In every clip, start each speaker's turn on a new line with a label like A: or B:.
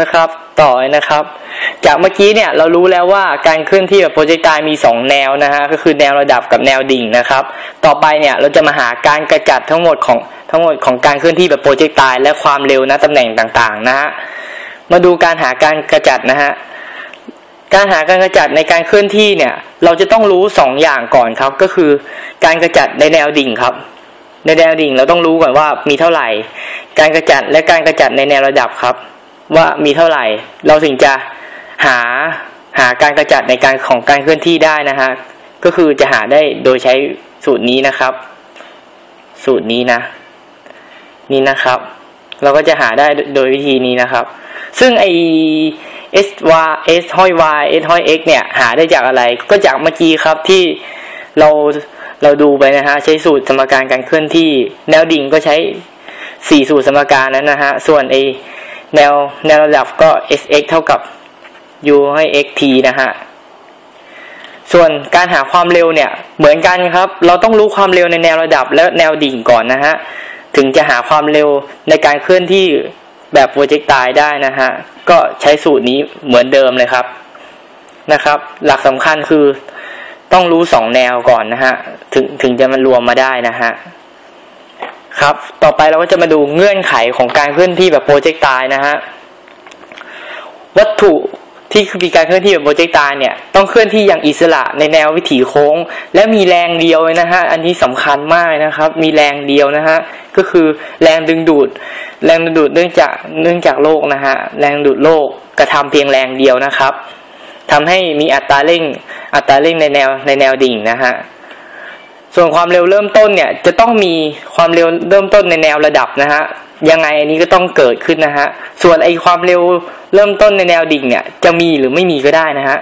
A: นะครับ ต่อเลยนะครับ จากเมื่อกี้เนี่ยเรารู้แล้วว่าการเคลื่อนที่แบบโปรเจกต์ตายมีสองแนวนะฮะก็คือแนวระดับกับแนวดิ่งนะครับ ต่อไปเนี่ยเราจะมาหาการกระจัดทั้งหมดของทั้งหมดของการเคลื่อนที่แบบโปรเจกต์ตายและความเร็วนะตำแหน่งต่างๆนะฮะมาดูการหาการกระจัดนะฮะการหาการกระจัดในการเคลื่อนที่เนี่ยเราจะต้องรู้สองอย่างก่อนครับก็คือ การกระจัดในแนวดิ่งครับ ในแนวดิ่งเราต้องรู้ก่อนว่ามีเท่าไหร่ การกระจัดและการกระจัดในแนวระดับครับ ว่ามีเท่าไหร่ เราถึงจะหาหาการกระจัดในการของการเคลื่อนที่ได้นะฮะก็คือจะหาได้โดยใช้สูตรนี้นะครับ สูตรนี้นะ นี่นะครับ เราก็จะหาได้โดยวิธีนี้นะครับ ซึ่งไอ s y s ห้อย y s ห้อย x เนี่ยหาได้จากอะไร ก็จากเมื่อกี้ครับที่เราเราดูไปนะฮะใช้สูตรสมการการเคลื่อนที่ แนวดิ่งก็ใช้สี่สูตรสมการนั้นนะฮะส่วนไอ แนวแนวระดับก็ sx เท่ากับ u ให้ xt นะฮะ ส่วนการหาความเร็วเนี่ยเหมือนกันครับ เราต้องรู้ความเร็วในแนวระดับและแนวดิ่งก่อนนะฮะ ถึงจะหาความเร็วในการเคลื่อนที่แบบโปรเจกต์ตายได้นะฮะ ก็ใช้สูตรนี้เหมือนเดิมเลยครับนะครับ หลักสำคัญคือต้องรู้สองแนวก่อนนะฮะ ถึงถึงจะมารวมมาได้นะฮะ ครับ ต่อไปเราก็จะมาดูเงื่อนไขของการเคลื่อนที่แบบโปรเจกต์ตายนะฮะ วัตถุที่มีการเคลื่อนที่แบบโปรเจกต์ตายเนี่ยต้องเคลื่อนที่อย่างอิสระในแนววิถีโค้ง และมีแรงเดียวนะฮะ อันนี้สำคัญมากนะครับ มีแรงเดียวนะฮะ ก็คือแรงดึงดูด แรงดึงดูดเนื่องจากเนื่องจากโลกนะฮะ แรงดูดโลกกระทำเพียงแรงเดียวนะครับทำให้มีอัตราเร่ง อัตราเร่งในแนวในแนวดิ่งนะฮะ ส่วนความเร็วเริ่มต้นเนี่ยจะต้องมีความเร็วเริ่มต้นในแนวระดับนะฮะยังไงอันนี้ก็ต้องเกิดขึ้นนะฮะส่วนไอความเร็วเริ่มต้นในแนวดิ่งเนี่ยจะมีหรือไม่มีก็ได้นะฮะ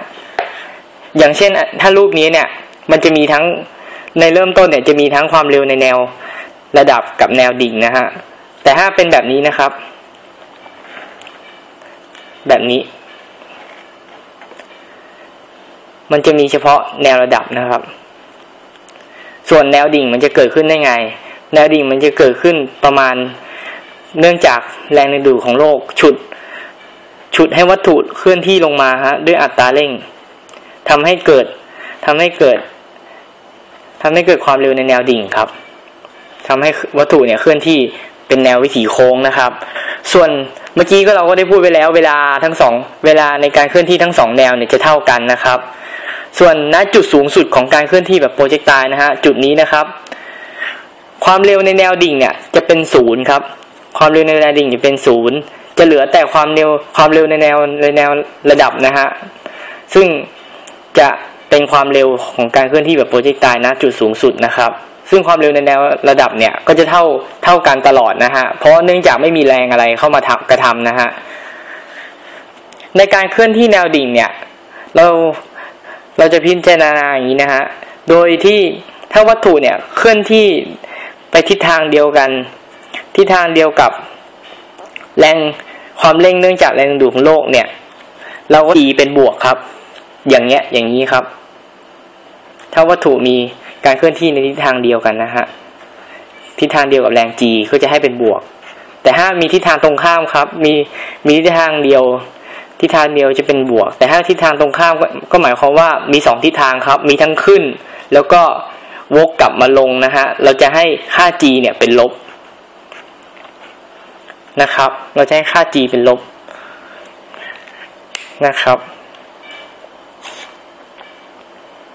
A: อย่างเช่นถ้ารูปนี้เนี่ยมันจะมีทั้งในเริ่มต้นเนี่ยจะมีทั้งความเร็วในแนวระดับกับแนวดิ่งนะฮะแต่ถ้าเป็นแบบนี้นะครับ แบบนี้ มันจะมีเฉพาะแนวระดับนะครับ ส่วนแนวดิ่งมันจะเกิดขึ้นได้ไง แนวดิ่งมันจะเกิดขึ้นประมาณเนื่องจากแรงดึงดูดของโลกฉุด ฉุดให้วัตถุเคลื่อนที่ลงมาฮะด้วยอัตราเร่งทำให้เกิดทำให้เกิดทำให้เกิดความเร็วในแนวดิ่งครับทำให้วัตถุเนี่ยเคลื่อนที่เป็นแนววิถีโค้งนะครับ ส่วนเมื่อกี้ก็เราก็ได้พูดไปแล้ว เวลาทั้งสองเวลาในการเคลื่อนที่ทั้งสองแนวเนี่ยจะเท่ากันนะครับ ส่วนณจุดสูงสุดของการเคลื่อนที่แบบโปรเจกต์ตายนะฮะจุดนี้นะครับ ความเร็วในแนวดิ่งเนี่ยจะเป็นศูนย์ครับ ความเร็วในแนวดิ่งจะเป็นศูนย์จะเหลือแต่ความเร็วความเร็วในแนวในแนวระดับนะฮะซึ่งจะเป็นความเร็วของการเคลื่อนที่แบบโปรเจกต์ตายนะจุดสูงสุดนะครับซึ่งความเร็วในแนวระดับเนี่ยก็จะเท่าเท่ากันตลอดนะฮะ เพราะเนื่องจากไม่มีแรงอะไรเข้ามาทกระทำนะฮะ ในการเคลื่อนที่แนวดิ่งเนี่ย เรา เราจะพิจารณาอย่างนี้นะฮะ โดยที่ถ้าวัตถุเนี่ยเคลื่อนที่ไปทิศทางเดียวกัน ทิศทางเดียวกับแรงความเร่งเนื่องจากแรงดูดของโลกเนี่ย เราก็ตีเป็นบวกครับ อย่างเงี้ยอย่างนี้ครับ ถ้าวัตถุมีการเคลื่อนที่ในทิศทางเดียวกันนะฮะทิศทางเดียวกับแรง g ก็จะให้เป็นบวก แต่ถ้ามีทิศทางตรงข้ามครับ มีมีทิศทางเดียว ทิศทางเดียวจะเป็นบวก แต่ถ้าทิศทางตรงข้ามก็หมายความว่ามีสองทิศทางครับ มีทั้งขึ้น แล้วก็วกกลับมาลงนะฮะ เราจะให้ค่า g เนี่ยเป็นลบนะครับ เราจะให้ค่า g เป็นลบนะครับ